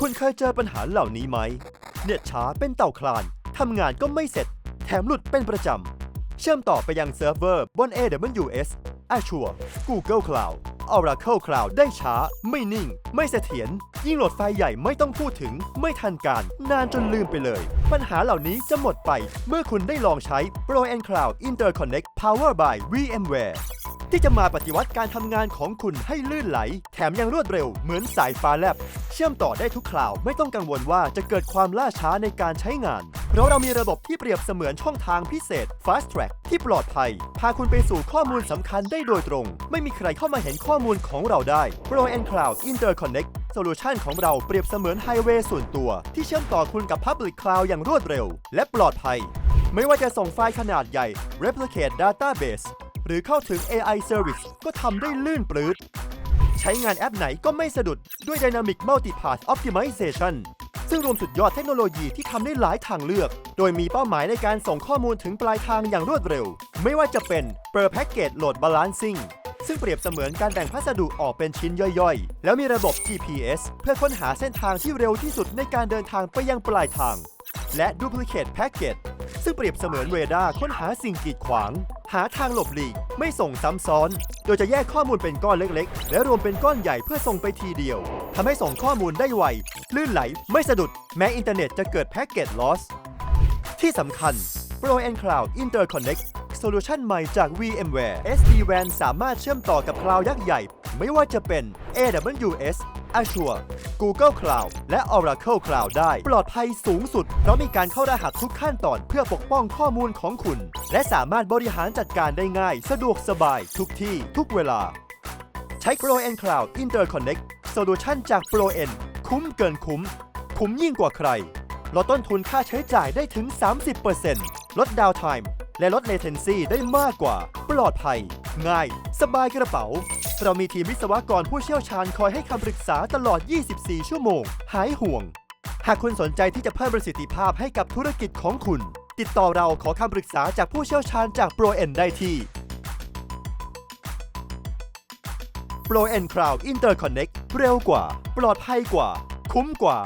คุณเคยเจอปัญหาเหล่านี้ไหม เน็ตช้าเป็นเต่าคลาน ทำงานก็ไม่เสร็จ แถมหลุดเป็นประจำ เชื่อมต่อไปยังเซิร์ฟเวอร์บน AWS Azure Google Cloud Oracle Cloud ได้ช้า ไม่นิ่ง ไม่เสถียร ยิ่งโหลดไฟล์ใหญ่ไม่ต้องพูดถึง ไม่ทันการ นานจนลืมไปเลย ปัญหาเหล่านี้จะหมดไป เมื่อคุณได้ลองใช้ Pro and Cloud Interconnect Power by VMware ที่จะมาปฏิวัติการทำงานของคุณให้ลื่นไหล แถมยังรวดเร็วเหมือนสายฟ้าแลบ เชื่อมต่อได้ทุกคลาวไม่ต้องกังวลว่าจะเกิดความล่าช้าในการใช้งาน เพราะเรามีระบบที่เปรียบเสมือนช่องทางพิเศษ Fast Track ที่ปลอดภัย พาคุณไปสู่ข้อมูลสำคัญได้โดยตรง ไม่มีใครเข้ามาเห็นข้อมูลของเราได้ Pro and Cloud Interconnect โซลูชันของเราเปรียบเสมือนไฮเวย์ส่วนตัว ที่เชื่อมต่อคุณกับ Public Cloud อย่างรวดเร็ว และปลอดภัย ไม่ว่าจะส่งไฟล์ขนาดใหญ่ Replicate Database หรือเข้าถึง AI Service ก็ทำได้ลื่นปลื้ดใช้งานแอปไหนก็ไม่สะดุดด้วย Dynamic Multipath Optimization ซึ่งรวมสุดยอดเทคโนโลยีที่ทำได้หลายทางเลือก โดยมีเป้าหมายในการส่งข้อมูลถึงปลายทางอย่างรวดเร็ว ไม่ว่าจะเป็น Per Package Load Balancing ซึ่งเปรียบเสมือนการแบ่งพัสดุออกเป็นชิ้นย่อยๆ แล้วมีระบบ GPS เพื่อค้นหาเส้นทางที่เร็วที่สุดในการเดินทางไปยังปลายทาง และ Duplicate Packet ซึ่งเปรียบเสมือนเรดาร์ค้นหาสิ่งกีดขวาง หาทางหลบหลีก ไม่ส่งซ้ำซ้อน โดยจะแยกข้อมูลเป็นก้อนเล็กๆ และรวมเป็นก้อนใหญ่เพื่อส่งไปทีเดียวทำให้ส่งข้อมูลได้ไว ลื่นไหล ไม่สะดุด แม้อินเทอร์เน็ตจะเกิดแพ็กเกจลอสที่สำคัญ Pro and Cloud Interconnect โซลูชันใหม่จาก VMware SD-WAN สามารถเชื่อมต่อกับคลาวด์ยักษ์ใหญ่ ไม่ว่าจะเป็น AWS Azure Google Cloud และ Oracle Cloud ได้ ปลอดภัยสูงสุด เพราะมีการเข้ารหัสทุกขั้นตอนเพื่อปกป้องข้อมูลของคุณ และสามารถบริหารจัดการได้ง่าย สะดวกสบายทุกที่ทุกเวลา ใช้ Pro N Cloud Interconnect โซลูชันจาก Pro N คุ้มเกินคุ้ม คุ้มยิ่งกว่าใครลดต้นทุนค่าใช้จ่ายได้ถึง 30%ลดดาวน์ไทม์ และลด latency ได้มากกว่า ปลอดภัย ง่าย สบายกระเป๋า เรามีทีมวิศวกรผู้เชี่ยวชาญคอยให้คำปรึกษาตลอด 24 ชั่วโมง หายห่วง หากคุณสนใจที่จะเพิ่มประสิทธิภาพให้กับธุรกิจของคุณ ติดต่อเราขอคำปรึกษาจากผู้เชี่ยวชาญจาก Pro N ได้ที่ Pro N Cloud Interconnect เร็วกว่า ปลอดภัยกว่า คุ้มกว่า